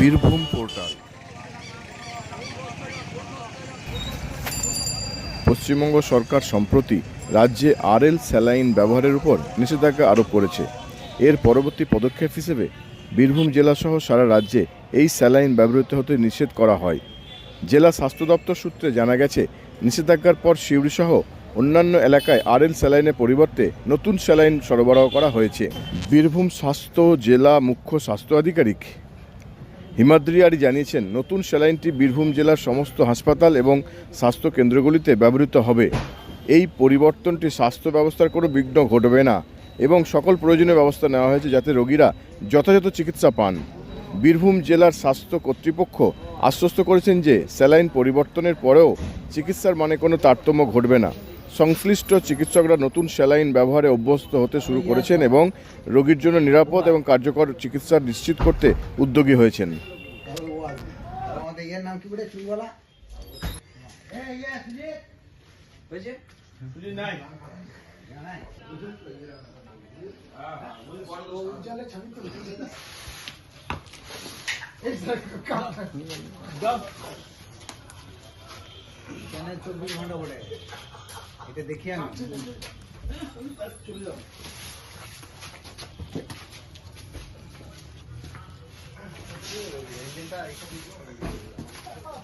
Birbhum portal. Paschimbanga সরকার সম্প্রতি রাজ্যে RL saline ব্যবহারের উপর নিষেধাজ্ঞা আরোপ করেছে। এর পরবর্তী পদক্ষেপ হিসেবে বীরভূম জেলাসহ সারা রাজ্যে এই স্যালাইন ব্যবহৃত হতে নিষেধ করা হয়। জেলা স্বাস্থ্য দপ্তর সূত্রে জানা গেছে, নিষেধাজ্ঞার পর সিউড়িসহ অন্যান্য এলাকায় আরএল স্যালাইনের পরিবর্তে নতুন স্যালাইন সরবরাহ করা হয়েছে। বীরভূম স্বাস্থ্য জেলা মুখ্য স্বাস্থ্য আধিকারিক হিমাদ্রি আরি জানিয়েছেন, নতুন স্যালাইনটি বীরভূম জেলার সমস্ত হাসপাতাল এবং স্বাস্থ্য কেন্দ্রগুলিতে ব্যবহৃত হবে। এই পরিবর্তনটি স্বাস্থ্য ব্যবস্থার কোনো বিঘ্ন ঘটবে না এবং সকল প্রয়োজনীয় ব্যবস্থা নেওয়া হয়েছে যাতে রোগীরা যথাযথ চিকিৎসা পান। বীরভূম জেলার স্বাস্থ্য কর্তৃপক্ষ আশ্বস্ত করেছেন যে, স্যালাইন পরিবর্তনের পরেও চিকিৎসার মানে কোনো তারতম্য ঘটবে না। সংশ্লিষ্ট চিকিৎসকরা নতুন স্যালাইন ব্যবহারে অভ্যস্ত হতে শুরু করেছেন এবং রোগীর জন্য নিরাপদ এবং কার্যকর চিকিৎসা নিশ্চিত করতে উদ্যোগী হয়েছেন। আমাদের ইয়ের নাম এটা দেখি আমি।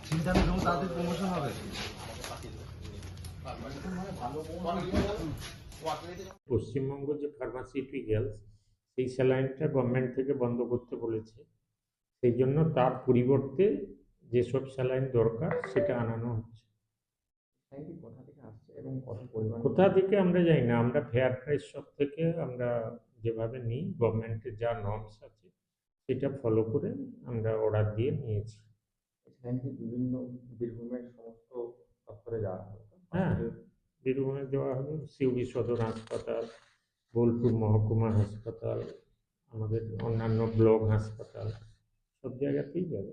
চিন্তা নেই তাড়াতাড়ি প্রমোশন হবে। পশ্চিমবঙ্গ যে ফার্মাসিউটিক্যালস সেই স্যালাইনটা গভর্নমেন্ট থেকে বন্ধ করতে বলেছে। সেই জন্য তার পরিবর্তে যেসব স্যালাইন দরকার সেটা আনানো হচ্ছে। কোথা থেকে আমরা যাই না। আমরা ফেয়ার প্রাইস শপ থেকে আমরা যেভাবে নিই গভর্নমেন্টের যা নর্মস আছে সেটা ফলো করে আমরা অর্ডার দিয়ে নিয়েছি। বিভিন্ন বীরভূমের সমস্ত দপ্তরে যাওয়া হবে হ্যাঁ বীরভূমে দেওয়া হবে সিউড়ি সদর হাসপাতাল বোলপুর মহকুমা হাসপাতাল আমাদের অন্যান্য ব্লক হাসপাতাল সব জায়গাতেই যাবে।